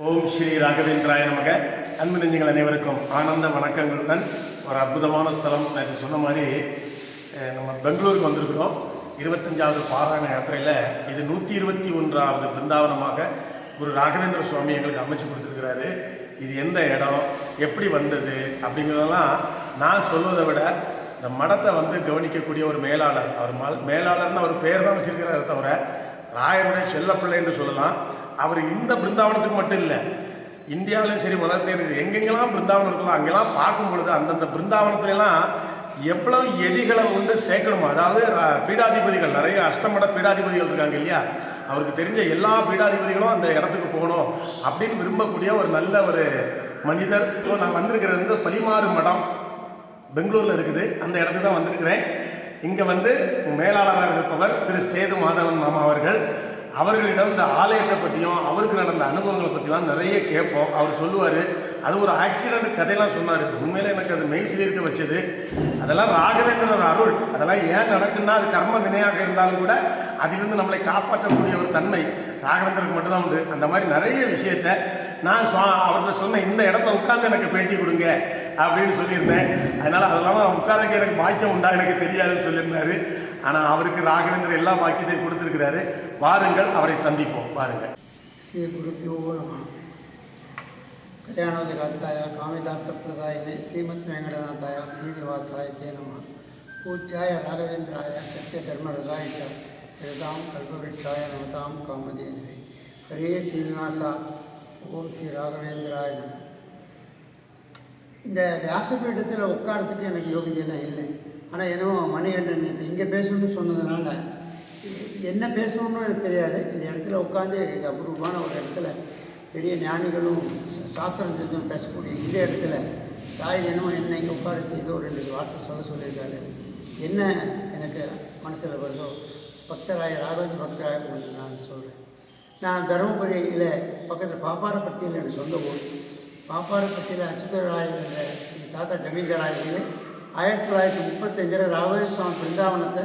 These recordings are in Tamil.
ஓம் ஸ்ரீ ராகவேந்திராய நமக. அன்பு நெஞ்சங்கள் அனைவருக்கும் ஆனந்த வணக்கங்களுடன் ஒரு அற்புதமான ஸ்தலம். நான் இது சொன்ன மாதிரி நம்ம பெங்களூருக்கு வந்திருக்கிறோம். இருபத்தஞ்சாவது பாராயண யாத்திரையில் இது நூற்றி இருபத்தி ஒன்றாவது பிருந்தாவனமாக குரு ராகவேந்திர சுவாமி எங்களுக்கு அமைச்சு கொடுத்துருக்கிறாரு. இது எந்த இடம்? எப்படி வந்தது? அப்படிங்கிறதெல்லாம் நான் சொல்வதை விட இந்த மடத்தை வந்து கவனிக்கக்கூடிய ஒரு மேலாளர் அவர் மேலாளர்னு அவர் பேர் தான் வச்சிருக்கிறாரு தவிர ராயருடைய செல்லப்பிள்ளை என்று சொல்லலாம். அவர் இந்த பிருந்தாவனத்துக்கு மட்டும் இல்லை இந்தியாவிலும் சரி உலகத்தையும் எங்கெங்கெல்லாம் பிருந்தாவனம் இருக்கலாம் அங்கெல்லாம் பார்க்கும் பொழுது அந்தந்த பிருந்தாவனத்துலலாம் எவ்வளவு எதிகளை கொண்டு சேர்க்கணுமோ அதாவது பீடாதிபதிகள் நிறைய அஷ்டமட பீடாதிபதிகள் இருக்காங்க இல்லையா? அவருக்கு தெரிஞ்ச எல்லா பீடாதிபதிகளும் அந்த இடத்துக்கு போகணும் அப்படின்னு விரும்பக்கூடிய ஒரு நல்ல ஒரு மனிதர். நான் வந்திருக்கிறது வந்து பலிமாறு மடம் பெங்களூரில் இருக்குது. அந்த இடத்துக்கு தான் வந்திருக்கிறேன். இங்கே வந்து மேலாளராக இருப்பவர் திரு சேது மாதவன் மாமா அவர்கள். அவர்களிடம் இந்த ஆலயத்தை பற்றியும் அவருக்கு நடந்த அனுபவங்களை பற்றிலாம் நிறைய கேட்போம். அவர் சொல்லுவார் அது ஒரு ஆக்சிடென்ட் கதையெல்லாம் சொன்னார். உண்மையில எனக்கு அது மெய் சிலிர்க்க வச்சது. அதெல்லாம் ராகவேந்திரர் அருள். அதெல்லாம் ஏன் நடக்குன்னா அது கர்ம வினையாக இருந்தாலும் கூட அதிலிருந்து நம்மளை காப்பாற்றக்கூடிய ஒரு தன்மை ராகவேந்தருக்கு மட்டும்தான் உண்டு. அந்த மாதிரி நிறைய விஷயத்த நான் அவர்கிட்ட சொன்ன இந்த இடத்துல உட்காந்து எனக்கு பேட்டி கொடுங்க அப்படின்னு சொல்லியிருந்தேன். அதனால் அது இல்லாமல் உட்காரக்கு எனக்கு பாக்கியம் உண்டா எனக்கு தெரியாதுன்னு சொல்லியிருந்தாரு. ஆனால் அவருக்கு ராகவேந்தர் எல்லா பாக்கியத்தையும் கொடுத்துருக்கிறாரு. வாருங்கள் அவரை சந்திப்போம். வாருங்கள். ஸ்ரீ குருபியோ நமம் கல்யாணோதகாத்தாய காமிதார்த்த பிரதாயினே ஸ்ரீமத் வெங்கடநாதாய ஸ்ரீனிவாசாய தே நம. பூஜ்யாய ராகவேந்திராய சத்திய தர்மரதாய எழுதாம் கல்பவிருட்சாய நமதாம் காமதேனவே. ஹரே ஸ்ரீனிவாசா ஓம் ஸ்ரீ ராகவேந்திராய நம. இந்த வியாசபீடத்தில் உட்காரத்துக்கு எனக்கு யோகியதெல்லாம் இல்லை. ஆனால் என்னவோ மணிகண்டன் நேற்று இங்கே பேசணும்னு சொன்னதுனால என்ன பேசணும்னு எனக்கு தெரியாது. இந்த இடத்துல உட்காந்து இது அபூர்வமான ஒரு இடத்துல பெரிய ஞானிகளும் சா- தெரிஞ்சும் பேசக்கூடிய இந்த இடத்துல தாய் என்னமோ என்ன இங்கே உட்காரச்சு ஏதோ ரெண்டு வார்த்தை சொல்ல சொல்லியிருக்காரு. என்ன எனக்கு மனசில் வருதோ? பக்தராய ராகவேந்திர பக்தராய நான் சொல்கிறேன் நான் தருமபுரியில் பக்கத்தில் பாப்பாரப்பட்டியில் எனக்கு சொந்த ஊர். பாப்பாரப்பட்டியில் அச்சுதராயர் எங்கள் தாத்தா ஜமீன்தாராக இருந்து ஆயிரத்தி தொள்ளாயிரத்தி முப்பத்தஞ்சில் ராகவேஸ்வாமி பிருந்தாவனத்தை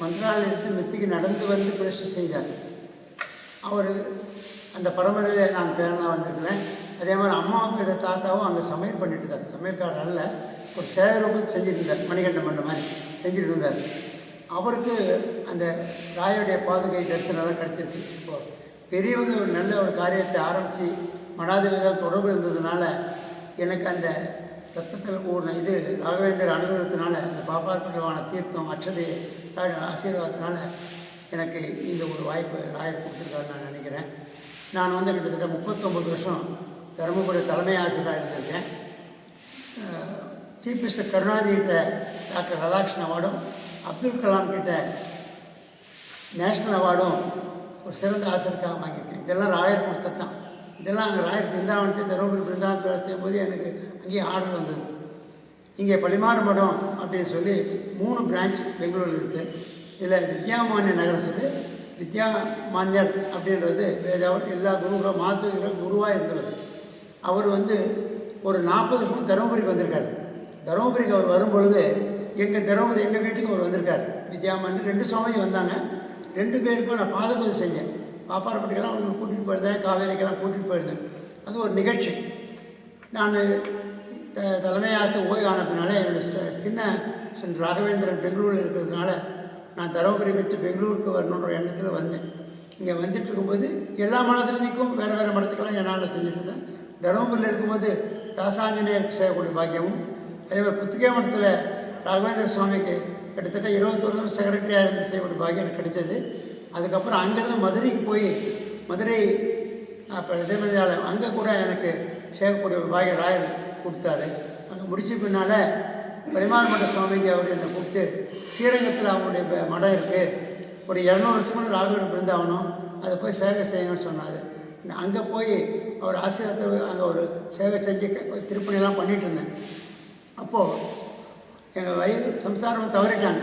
மந்திராலயத்து மெத்திக்கு நடந்து வந்து பிரதிஷ்டை செய்தார். அவர் அந்த பரம்பரையில் நான் பேரனாக வந்திருக்கிறேன். அதே மாதிரி அம்மா பேர தாத்தாவும் அங்கே சமையல் பண்ணிட்டு இருந்தார். சமையல்காரர் அல்ல ஒரு சேவை ரூபத்தில் செஞ்சுட்டு இருந்தார். மணிகண்டம் பண்ண மாதிரி செஞ்சுட்டு இருந்தார். அவருக்கு அந்த ராயுடைய பாதுகை தரிசனம்லாம் கிடச்சிருக்கு. இப்போது பெரியவங்க ஒரு நல்ல ஒரு காரியத்தை ஆரம்பித்து மடாதிபதியாக தொடர்பு இருந்ததுனால எனக்கு அந்த ரத்தத்தில் ஓடின இது ராகவேந்தர் அனுகிரகத்தினால அந்த பாப்பாற்பட்டவான தீர்த்தம் அச்சதை ஆசீர்வாதத்தினால எனக்கு இந்த ஒரு வாய்ப்பு ராயர் கொடுத்துருக்காருன்னு நான் நினைக்கிறேன். நான் வந்து கிட்டத்தட்ட முப்பத்தொம்பது வருஷம் தருமபுரி தலைமை ஆசிரியராக இருந்திருக்கேன். சீஃப் மினிஸ்டர் கருணாநிதி கிட்ட டாக்டர் ராதாகிருஷ்ணன் அவார்டும் அப்துல் கலாம் கிட்ட நேஷ்னல் அவார்டும் ஒரு சிறந்த ஆசிரியருக்காக வாங்கியிருக்கேன். இதெல்லாம் ராயர் கொடுத்தது தான். இதெல்லாம் அங்கே ராயர் பிருந்தாவனத்தில் தருமபுரி பிருந்தாவனத்தில் வேலை செய்யும்போது எனக்கு அங்கேயே ஆர்டர் வந்தது. இங்கே பளிமாறு மடம் அப்படின்னு சொல்லி மூணு பிரான்ச் பெங்களூரில் இருக்குது இதில் வித்யாமானிய நகரம் சொல்லி வித்யாமான்யர் அப்படின்றது வேதாவர் எல்லா குருகளும் மாத்துகிற குருவாக இருந்தவர். அவர் வந்து ஒரு நாற்பது வருஷம் தருமபுரிக்கு வந்திருக்கார். தருமபுரிக்கு அவர் வரும்பொழுது எங்கள் தருமபுரி எங்கள் வீட்டுக்கு அவர் வந்திருக்கார். வித்யாமான்யர் ரெண்டு சுவாமி வந்தாங்க. ரெண்டு பேருக்கும் நான் பாதபதி செஞ்சேன். பாப்பாரப்பட்டிக்கெல்லாம் அவங்க கூட்டிகிட்டு போயிருந்தேன் காவேரிக்கெல்லாம் கூட்டிகிட்டு போயிருந்தேன். அது ஒரு நிகழ்ச்சி. நான் த தலைமை ஆசிரியர் ஓய்வு ஆன என்னுடைய ச- சின்ன ராகவேந்திரன் பெங்களூரில் இருக்கிறதுனால நான் தருமபுரி விட்டு பெங்களூருக்கு வரணுன்ற எண்ணத்தில் வந்தேன். இங்கே வந்துட்டு இருக்கும்போது எல்லா மடத்துக்கும் வேறு வேறு மடத்துக்கெல்லாம் என்னால் செஞ்சுட்டு இருந்தேன். தருமபுரியில் இருக்கும்போது தாசாஞ்சநேயருக்கு செய்யக்கூடிய பாக்கியமும் அதே மாதிரி புத்திகை மடத்தில் ராகவேந்திர சுவாமிக்கு கிட்டத்தட்ட இருபது வருஷம் செக்ரட்டரியாக இருந்து செய்யக்கூடிய பாக்கியம் எனக்கு கிடைச்சது. அதுக்கப்புறம் அங்கேருந்து மதுரைக்கு போய் மதுரை அப்போ இதேமாதிரி அங்கே கூட எனக்கு சேவக்கூடிய ஒரு பாக்கியம் ராயர் கொடுத்தாரு. அங்கே முடிச்ச பின்னால் பரிமாறமட்ட சுவாமிஜி அவர் என்னை கூப்பிட்டு ஸ்ரீரங்கத்தில் அவங்களுடைய மடம் இருக்குது ஒரு இரநூறு வருஷத்துக்கு ராகவன் பிறந்தாகணும் அதை போய் சேவை செய்யணும்னு சொன்னார். நான் அங்கே போய் அவர் ஆசிரியத்தை அங்கே ஒரு சேவை செஞ்சு திருப்பணியெல்லாம் திருப்பணிலாம் பண்ணிகிட்டு இருந்தேன். அப்போது எங்கள் வயிறு சம்சாரம் தவறிட்டாங்க.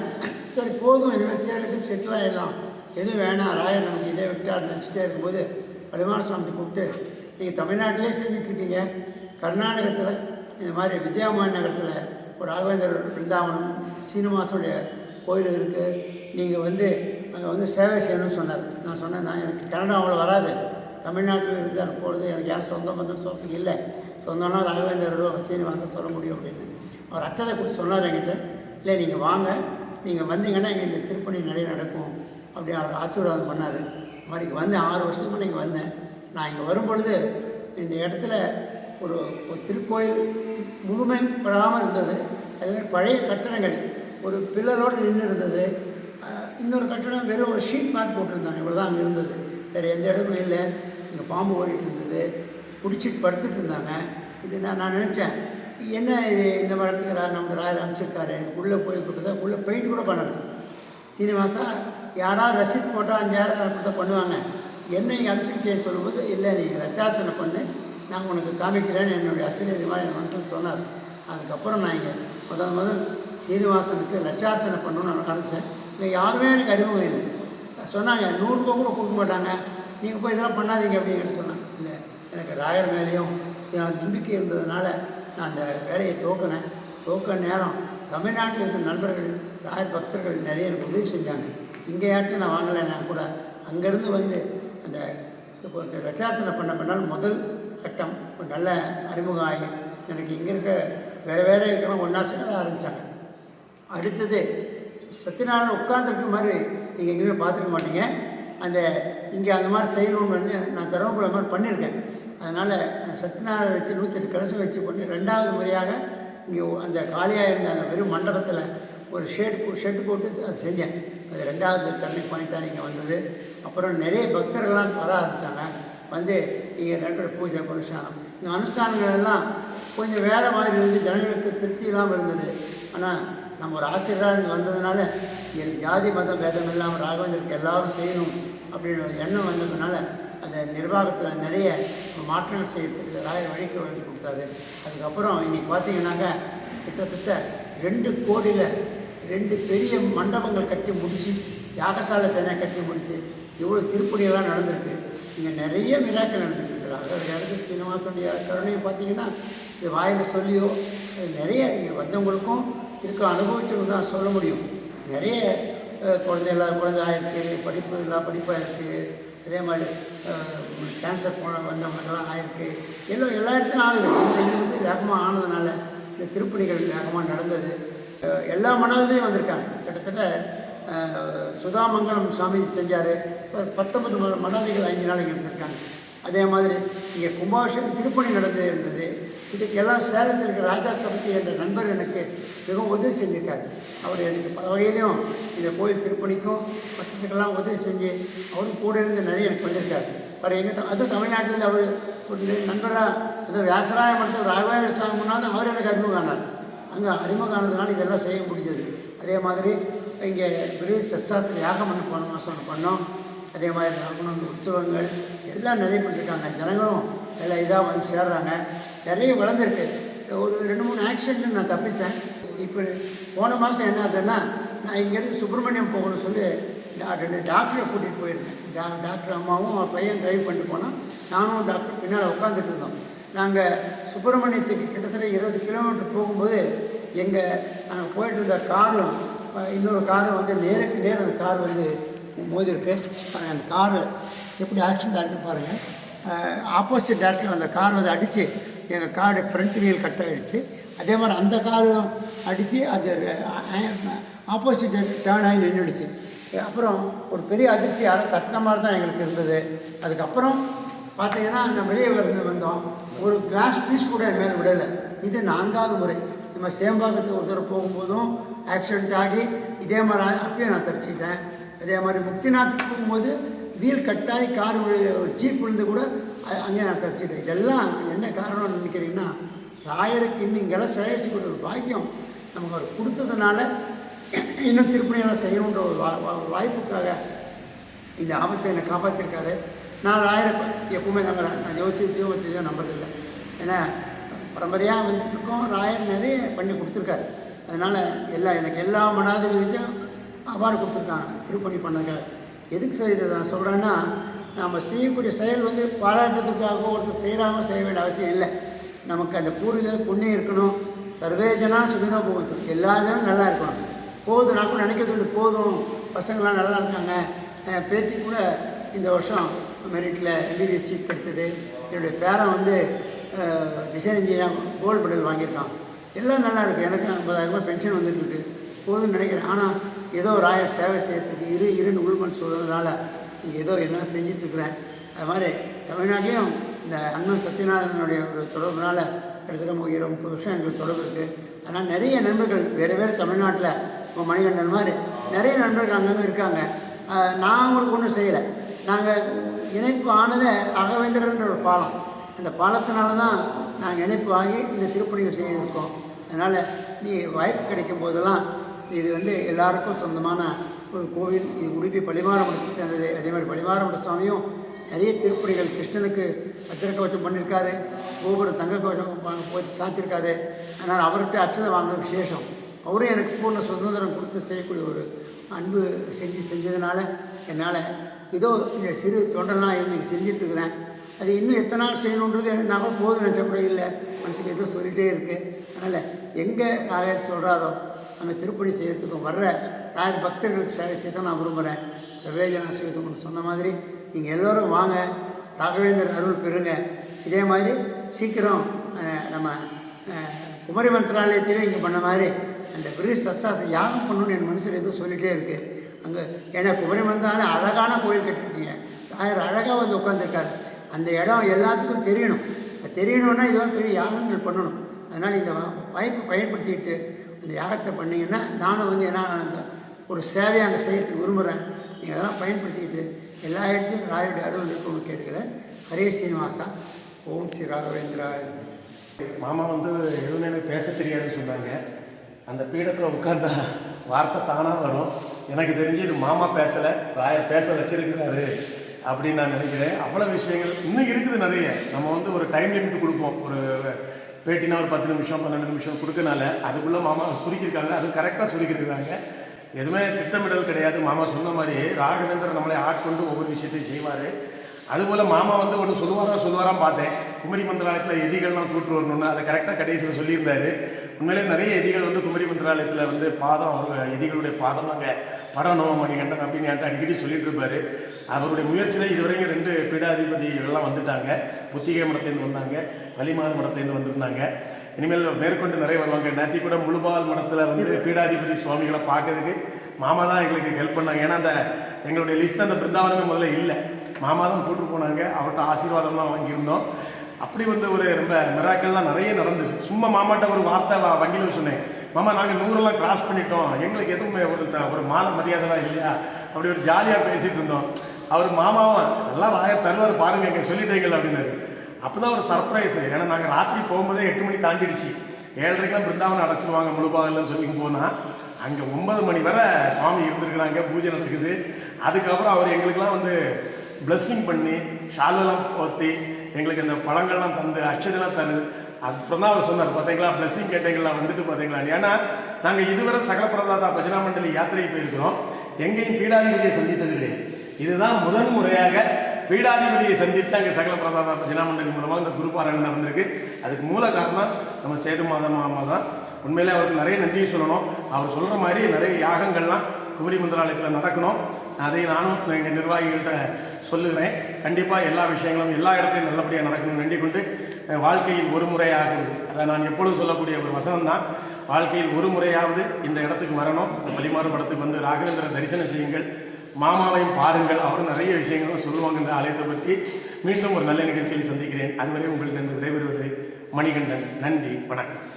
சரி போதும். இனிமேல் ஸ்ரீரங்கத்தில் செட்டில் ஆகிடலாம் எதுவும் வேணாம் ராயர் நமக்கு இதே விட்டார் நினச்சிட்டே இருக்கும்போது பரிமாண சுவாமி கூப்பிட்டு நீங்கள் தமிழ்நாட்டிலே செஞ்சிட்ருக்கீங்க கர்நாடகத்தில் இந்த மாதிரி வித்யாமான் நகரத்தில் ஒரு ராகவேந்தர் பிருந்தாவனம் சீனிவாசனுடைய கோயில் இருக்குது நீங்கள் வந்து அங்கே வந்து சேவை செய்யணும்னு சொன்னார். நான் சொன்னேன் நான் எனக்கு கன்னடம் அவ்வளோ வராது. தமிழ்நாட்டில் இருந்து போகிறது எனக்கு யாரும் சொந்தம் பந்தம் சொல்கிறதுக்கு இல்லை. சொந்தம்னா ராகவேந்தரோ சீனிவாசன் சொல்ல முடியும் அப்படின்னு. அவர் அச்சதை கொடுத்து சொன்னார் என்கிட்ட இல்லை நீங்கள் வாங்க. நீங்கள் வந்தீங்கன்னா இங்கே இந்த திருப்பணி நிறைய நடக்கும். அப்படி அவர் ஆசீர்வாதம் பண்ணார். மாதிரி வந்தேன். ஆறு வருஷத்துக்கு முன்னாடி இங்கே வந்தேன். நான் இங்கே வரும்பொழுது இந்த இடத்துல ஒரு ஒரு திருக்கோயில் முழுமை பெறாமல் இருந்தது. அதுமாதிரி பழைய கட்டடங்கள். ஒரு பில்லரோடு நின்று இருந்தது. இன்னொரு கட்டடம் வெறும் ஒரு ஷீட் மாதிரி போட்டிருந்தாங்க. இவ்வளோதான் அங்கே இருந்தது. வேறு எந்த இடமும் இல்லை. இங்கே பாம்பு ஓடிட்டு இருந்தது. பிடிச்சிட்டு படுத்துட்டு இருந்தாங்க. இது நான் நான் நினச்சேன். என்ன இது இந்த மாதிரி ரா- நமக்கு ராயர் அமைச்சிருக்காரு? உள்ளே போய் கொடுத்தா உள்ளே பெயிண்ட் கூட பண்ணலை. சீனிவாசா யாராவது ரசீத் போட்டால் அஞ்சாயிரம் அப்படி தான் பண்ணுவாங்க. என்ன இங்கே அனுப்பிச்சிருக்கேன்னு சொல்லும்போது இல்லை நீங்கள் ரச்சாசனை பண்ணு. நான் உனக்கு காமிக்கிறேன்னு என்னுடைய ஆசிரியர் மாதிரி என் மனசில் சொன்னார். அதுக்கப்புறம் நான் இங்கே முதல் முதல் சீனிவாசனுக்கு லட்சாசனை பண்ணணும்னு நான் ஆரம்பித்தேன் இங்கே யாருமே எனக்கு அறிமுகம் இல்லை. சொன்னாங்க நூறுரூபா கூட கொடுக்க மாட்டாங்க. நீங்கள் போய் இதெல்லாம் பண்ணாதீங்க அப்படின்னு சொன்னாங்க. இல்லை எனக்கு ராயர் மேலேயும் நம்பிக்கை இருந்ததுனால நான் அந்த வேலையை துவக்கினேன். துவக்க நேரம் தமிழ்நாட்டில் இருந்த நண்பர்கள் ராயர் பக்தர்கள் நிறைய எனக்கு உதவி செஞ்சாங்க. இங்கே யாச்சும் நான் வாங்கலைன்னா கூட. அங்கேருந்து வந்து அந்த இப்போ இந்த ரச்சாத்தனை பண்ண பண்ணால் முதல் கட்டம் ஒரு நல்ல அறிமுகம் ஆகி எனக்கு இங்கே இருக்க வேறு வேறு இருக்கலாம் ஒன்றா சேர ஆரம்பித்தாங்க அடுத்தது சத்யநாராயணன் உட்காந்துருக்க மாதிரி நீங்கள் எங்கேயுமே பார்த்துருக்க மாட்டீங்க. அந்த இங்கே அந்த மாதிரி செய்யணும்னு வந்து நான் தருமபுரம் மாதிரி பண்ணியிருக்கேன். அதனால் சத்யநாராயணன் வச்சு நூற்றி கலசம் வச்சு கொண்டு ரெண்டாவது முறையாக இங்கே அந்த காலியாக இருந்த அந்த வெறும் மண்டபத்தில் ஒரு ஷேட் போ ஷெட்டு போட்டு அது செஞ்சேன். அது ரெண்டாவது டர்னிங் பாயிண்ட்டாக இங்கே வந்தது. அப்புறம் நிறைய பக்தர்கள்லாம் வர ஆரம்பித்தாங்க வந்து இங்கே ரெண்டு பூஜை அனுஷ்டானம். இந்த அனுஷ்டானங்கள் எல்லாம் கொஞ்சம் வேறு மாதிரி இருந்து ஜனங்களுக்கு திருப்தி இல்லாமல் இருந்தது. ஆனால் நம்ம ஒரு ஆசிரியராக இருந்து வந்ததுனால என் ஜாதி மதம் பேதம் இல்லாமல் ராகவேந்தருக்கு எல்லாரும் செய்யணும் அப்படின்னு ஒரு எண்ணம் வந்ததுனால அந்த நிர்வாகத்தில் நிறைய மாற்றங்கள் செய்யறதுக்கு ராயர் வழிக்கு வழி கொடுத்தாரு. அதுக்கப்புறம் இன்னைக்கு பார்த்தீங்கன்னாக்க கிட்டத்தட்ட ரெண்டு கோடியில் ரெண்டு பெரிய மண்டபங்கள் கட்டி முடித்து யாகசாலை தனியாக கட்டி முடித்து இவ்வளோ திருப்பணியெல்லாம் நடந்திருக்கு. இங்கே நிறைய மிராக்கள் நடந்துருக்கு. ராகவர் இடத்து சீனிவாசனுடைய கருணையும் பார்த்தீங்கன்னா இது வாயில் சொல்லியோ நிறைய இங்கே வந்தவங்களுக்கும் இருக்க அனுபவிச்சவங்க தான் சொல்ல முடியும். நிறைய குழந்தை இல்லாத குழந்தை ஆயிருக்கு படிப்பு இல்லாத படிப்பாக இருக்குது அதே மாதிரி கேன்சர் போன வந்தவங்களுக்கெல்லாம் ஆயிருக்கு. எல்லாம் எல்லா இடத்துலையும் ஆகுது வந்து வேகமாக ஆனதுனால இந்த திருப்பணிகள் வேகமாக நடந்தது. எல்லா மண்டலத்துலேயும் வந்திருக்காங்க. கிட்டத்தட்ட சுதாமங்கலம் சுவாமி செஞ்சார். பத்தொன்பது ம- மடாதிகள் அஞ்சு நாள் இங்கே இருந்திருக்காங்க. அதே மாதிரி இங்கே கும்பாபிஷேகம் திருப்பணி நடந்து இருந்தது இதுக்கு எல்லாம் சேலத்தில் இருக்கிற ராஜாஸ்தபதி என்ற நண்பர் எனக்கு மிகவும் உதவி செஞ்சுருக்கார். அவர் எனக்கு பல வகையிலையும் இந்த கோயில் திருப்பணிக்கும் பக்கத்துக்கெல்லாம் உதவி செஞ்சு அவரும் கூட இருந்து நிறைய எனக்கு பண்ணியிருக்காரு அவர் எங்கள் அது தமிழ்நாட்டில் அவர் ஒரு நண்பராக இந்த வியாசராய மடத்தில் ராகவேந்திர சாமி முன்னாடி அவர் எனக்கு அறிமுகம் ஆனார். அங்கே அறிமுகம் ஆனதுனால இதெல்லாம் செய்ய முடிஞ்சது. அதே மாதிரி இங்கே பெரிய சஸ்தாஸ்திர யாகம் பண்ண போன மாதம் ஒன்று பண்ணோம். அதே மாதிரி ராமநந்த உற்சவங்கள் எல்லாம் நிறைய பண்ணியிருக்காங்க ஜனங்களும் எல்லாம் இதாக வந்து சேர்றாங்க. நிறைய வளர்ந்துருக்கு. ஒரு ரெண்டு மூணு ஆக்சிடென்ட் நான் தப்பித்தேன் இப்போ போன மாதம் என்ன ஆகுதுன்னா நான் இங்கேருந்து சுப்பிரமணியம் போகணும்னு சொல்லி ரெண்டு டாக்டரை கூட்டிகிட்டு போயிருந்தேன். டா டாக்டர் அம்மாவும் பையன் டிரைவ் பண்ணிட்டு போனால் நானும் டாக்டர் பின்னால் உட்காந்துட்டு இருந்தோம். நாங்கள் சுப்பிரமணியத்துக்கு கிட்டத்தட்ட இருபது கிலோமீட்டர் போகும்போது எங்கள் நாங்கள் போயிட்டு இருந்த காரும் இன்னொரு காரை வந்து நேருக்கு நேர் அந்த கார் வந்து மோதிருக்கு. அந்த காரு எப்படி ஆக்சிடென்ட் ஆகிருக்கு பாருங்கள் ஆப்போசிட் டேரக்டர் அந்த கார் வந்து அடித்து எங்கள் காடு ஃப்ரண்ட் வீல் கட் ஆகிடுச்சு அதே மாதிரி அந்த காரும் அடித்து அது ஆப்போசிட் டேர்ன் ஆகி நின்றுடுச்சு அப்புறம் ஒரு பெரிய அதிர்ச்சி யாரோ தட்டின மாதிரி தான் எங்களுக்கு இருந்தது. அதுக்கப்புறம் பார்த்தீங்கன்னா நான் வெளியே வந்து வந்தோம். ஒரு கிளாஸ் பீஸ் கூட என் மேலே விடலை. இது நான்காவது முறை. நம்ம சேம்பாக்கத்து ஒரு போகும்போதும் ஆக்சிடெண்ட் ஆகி இதே மாதிரி அப்பயும் நான் தப்பிச்சுக்கிட்டேன். அதே மாதிரி முக்திநாத்துக்கு போகும்போது வீல் கட்டாகி கார் ஒரு ஜீப் விழுந்து கூட அங்கே நான் தப்பிச்சுக்கிட்டேன் இதெல்லாம் என்ன காரணம்னு நினைக்கிறீங்கன்னா ராயருக்கு இன்னும் இங்கெல்லாம் கொடுத்த ஒரு பாக்கியம் நமக்கு அவர் கொடுத்ததுனால இன்னும் திருப்பணியெல்லாம் செய்யணுன்ற ஒரு வா வா- வாய்ப்புக்காக இந்த ஆபத்தை என்னை காப்பாற்றிருக்காரு நான் ராயரை எப்பவுமே நம்புறேன். நான் யோசிச்சு தீவத்தையும் நம்புறதில்லை. ஏன்னா பரம்பரையாக வந்துட்டுருக்கோம். ராயர் நிறைய பண்ணி கொடுத்துருக்காரு. அதனால் எல்லா எனக்கு எல்லா மனாதிபதிக்கும் அவார்டு கொடுத்துருக்காங்க. திருப்பணி பண்ணதுக்காக. எதுக்கு சார் இதை நான் சொல்கிறேன்னா நாம் செய்யக்கூடிய செயல் வந்து பாராட்டுறதுக்காக ஒருத்தர் செய்கிறாமல் செய்ய வேண்டிய அவசியம் இல்லை. நமக்கு அந்த பூர்வீக புண்ணியம் இருக்கணும். சர்வேஜனா சுகினோ போகணும் எல்லா ஜனம் நல்லா இருக்கணும். போதும் நான் கூட நினைக்கிறது உண்டு, போதும். பசங்களாம் நல்லா இருக்காங்க. பேத்தி கூட இந்த வருஷம் மெரிட்டில் எம்பிபிஎஸ் சீட் கிடைச்சது என்னுடைய பேரன் வந்து டிசைன் இன்ஜினியர் கோல்டு மெடல் வாங்கியிருக்கான். எல்லாம் நல்லா இருக்குது எனக்கு ஐம்பதாயிரம் ரூபாய் பென்ஷன் வந்துட்டு இருக்கு. போதும்னு நினைக்கிறேன். ஆனால் ஏதோ ராயர் சேவை செய்யறதுக்கு இரு இருன்னு உள்மன் சொல்கிறதுனால ஏதோ என்ன செஞ்சிட்ருக்குறேன் அது மாதிரி தமிழ்நாட்டிலையும் இந்த அண்ணன் சத்யநாதனுடைய ஒரு தொடர்புனால் கிட்டத்தட்ட மு- இருபது முப்பது வருஷம் எங்களுக்கு தொடர்பு இருக்குது ஆனால் நிறைய நண்பர்கள் வேறு வேறு தமிழ்நாட்டில் இப்போ மணிகண்டன் மாதிரி நிறைய நண்பர்கள் அங்கங்கே இருக்காங்க. நான் அவங்களுக்கு ஒன்றும் செய்யலை. நாங்கள் இணைப்பு ஆனதே அகவேந்திரன்ற ஒரு பாலம். அந்த பாலத்தினால தான் நாங்கள் இணைப்பு ஆகி இந்த திருப்பணிகள் செய்திருக்கோம். அதனால் நீ வாய்ப்பு கிடைக்கும் போதெல்லாம் இது வந்து எல்லாருக்கும் சொந்தமான ஒரு கோவில் இது உடுப்பி பழிமாரமடத்துக்கு சேர்ந்தது. அதே மாதிரி பழிமாரமட சுவாமியும் நிறைய திருப்பணிகள் கிருஷ்ணனுக்கு வச்சிர கவச்சம் பண்ணியிருக்காரு கோபுரம் தங்க கவச்சம் போய் சாத்தியிருக்காரு அதனால் அவர்கிட்ட அச்சதை வாங்கின விசேஷம். அவரும் எனக்கு பூர்ண சுதந்திரம் கொடுத்து செய்யக்கூடிய ஒரு அன்பு செஞ்சு செஞ்சதுனால என்னால் ஏதோ இந்த சிறு தொண்டனாக இன்றைக்கி செஞ்சிட்ருக்கிறேன். அது இன்னும் எத்தனை நாள் செய்யணுன்றது எனக்கு நான் போதும் நினச்ச கூட இல்லை. மனசுக்கு ஏதோ சொல்லிகிட்டே இருக்குது அதனால் எங்கே ராயர் சொல்கிறாரோ அந்த திருப்பணி செய்கிறதுக்கும் வர்ற ராயர் பக்தர்களுக்கு சேவை செய்ய தான் நான் விரும்புகிறேன் சர்வேஜனா சுயதம் சொன்ன மாதிரி நீங்கள் எல்லோரும் வாங்க ராகவேந்தர் அருள் பெறுங்க. இதே மாதிரி சீக்கிரம் நம்ம குமரி மந்திராலயத்திலே இங்கே பண்ண மாதிரி அந்த பிரிஸ் சஸ்தாசம் யாகம் பண்ணணும்னு என் மனசில் எதுவும் சொல்லிகிட்டே இருக்குது அங்கே ஏன்னா குமரி மந்திராலயம் அழகான கோயில் கட்டிருக்கீங்க ராயர் அழகாக வந்து உட்காந்துருக்காரு அந்த இடம் எல்லாத்துக்கும் தெரியணும். தெரியணும்னா இதுவாக பெரிய யாகங்கள் பண்ணணும். அதனால் இந்த வாய்ப்பு வாய்ப்பை பயன்படுத்திக்கிட்டு அந்த யாகத்தை பண்ணிங்கன்னா நானும் வந்து என்ன அந்த ஒரு சேவையை அங்கே செய்யறதுக்கு விரும்புகிறேன் நீங்கள் அதெல்லாம் பயன்படுத்திக்கிட்டு எல்லா இடத்துலையும் ராயருடைய அருள் இருக்கணும்னு கேட்டுக்கிறேன். ஹரே சீனிவாசா. ஓம் ஸ்ரீ ராகவேந்திரா மாமா வந்து எதுவுமே எனக்கு பேச தெரியாதுன்னு சொன்னாங்க. அந்த பீடத்தில் உட்கார்ந்தா வார்த்தை தானாக வரும். எனக்கு தெரிஞ்சு இது மாமா பேசலை ராயர் பேச வச்சிருக்கிறாரு அப்படின்னு நான் நினைக்கிறேன். அவ்வளோ விஷயங்கள் இன்னும் இருக்குது நிறைய. நம்ம வந்து ஒரு டைம் லிமிட் கொடுப்போம். ஒரு பேட்டினா ஒரு பத்து நிமிஷம் பன்னெண்டு நிமிஷம் கொடுக்கனால அதுக்குள்ளே மாமா சுருக்கியிருக்காங்க. அது கரெக்டாக சுருக்கியிருக்கிறாங்க. எதுவுமே திட்டமிடல் கிடையாது. மாமா சொன்ன மாதிரி ராகவேந்திரன் நம்மளை ஆட்கொண்டு ஒவ்வொரு விஷயத்தையும் செய்வார். அதுபோல் மாமா வந்து ஒன்று சொல்லுவாரா சொல்லுவாராம் பார்த்தேன். குமரி மந்திராலயத்தில் எதிகள்லாம் கூட்டு வரணும்னு அதை கரெக்டாக கடைசியில் சொல்லியிருந்தாரு. உண்மையிலே நிறைய எதிகள் வந்து குமரி மந்திராலயத்தில் வந்து பாதம் அவங்க எதிகளுடைய பாதம் நாங்கள் படணும் மணிகண்டன் அப்படின்னு என்கிட்ட அடிக்கடி சொல்லிட்டு இருப்பாரு. அவருடைய முயற்சியில் இதுவரைக்கும் ரெண்டு பீடாதிபதிகள்லாம் வந்துட்டாங்க. புத்திகை மடத்துலேருந்து வந்தாங்க. பலிமார் மடத்துலேருந்து வந்திருந்தாங்க. இனிமேல் மேற்கொண்டு நிறைய வருவாங்க. நேத்தி கூட முழுபால் மடத்தில் வந்து பீடாதிபதி சுவாமிகளை பார்க்கறதுக்கு மாமா தான் எங்களுக்கு ஹெல்ப் பண்ணாங்க. ஏன்னா அந்த எங்களுடைய லிஸ்ட் அந்த பிருந்தாவனமே முதல்ல இல்லை. மாமா தான் கூட்டு போனாங்க. அவர்கிட்ட ஆசீர்வாதம்லாம் வாங்கியிருந்தோம். அப்படி வந்து ஒரு ரொம்ப மிராக்கள்லாம் நிறைய நடந்தது. சும்மா மாமாட்ட ஒரு வார்த்தை வண்டியில் சொன்னேன். மாமா நாங்கள் நூறெல்லாம் கிராஸ் பண்ணிட்டோம். எங்களுக்கு எதுவுமே ஒரு ஒரு மாலை மரியாதைலாம் இல்லையா? அப்படி ஒரு ஜாலியாக பேசிகிட்டு இருந்தோம். அவர் மாமாவன் எல்லாம் ராயர் தருவார் பாருங்க எங்க சொல்லிட்டீங்கள் அப்படின்னாரு. அப்போ தான் ஒரு சர்ப்ரைஸ் ஏன்னா நாங்கள் ராத்திரி போகும்போதே எட்டு மணி தாண்டிடுச்சு. ஏழரைக்கெல்லாம் பிருந்தாவனம் அடைச்சிருவாங்க முழுபாகலாம் சொல்லி போனால் அங்கே ஒன்பது மணி வரை சுவாமி இருந்திருக்கிறாங்க பூஜை நடக்குது. அதுக்கப்புறம் அவர் எங்களுக்கெல்லாம் வந்து பிளஸ்ஸிங் பண்ணி ஷாலெல்லாம் போத்தி எங்களுக்கு அந்த பழங்கள்லாம் தந்து அச்சதெல்லாம் தரு. அப்புறம் தான் அவர் சொன்னார் பார்த்தீங்களா பிளஸ்ஸிங் கேட்டீங்களா வந்துட்டு பார்த்தீங்களா? ஏன்னா நாங்கள் இதுவரை சகல பிரதாதா பஜனா மண்டலி யாத்திரை போயிருக்கிறோம். எங்கேயும் பீடாதிபதியை சந்தித்தது கிடையாது. இதுதான் முதன் முறையாக பீடாதிபதியை சந்தித்து அங்கே சகல பிரதாத பஜனா மூலமாக இந்த குருபாராயணம் நடந்திருக்கு. அதுக்கு மூல காரணம் நம்ம சேது மாதா மாமா தான். உண்மையிலே அவருக்கு நிறைய நன்றியும் சொல்லணும். அவர் சொல்கிற மாதிரி நிறைய யாகங்கள்லாம் குமரி மந்திராலயத்தில் நடக்கணும். அதை நானும் எங்கள் நிர்வாகிகள்கிட்ட சொல்லுகிறேன். கண்டிப்பாக எல்லா விஷயங்களும் எல்லா இடத்துலையும் நல்லபடியாக நடக்கணும்னு வேண்டிக் கொண்டு வாழ்க்கையில் ஒரு முறையாகுது அதை நான் எப்பொழுதும் சொல்லக்கூடிய ஒரு வசனம் தான் வாழ்க்கையில் ஒரு முறையாவது இந்த இடத்துக்கு வரணும். இந்த பலிமாறு படத்துக்கு வந்து ராகவேந்திர தரிசனம் செய்யுங்கள். மாமாவையும் பாருங்கள். அவரும் நிறைய விஷயங்களும் சொல்லுவாங்க இந்த ஆலயத்தை பற்றி மீண்டும் ஒரு நல்ல நிகழ்ச்சியில் சந்திக்கிறேன். அதுவரை உங்களிடம் விடைபெறுவது மணிகண்டன். நன்றி. வணக்கம்.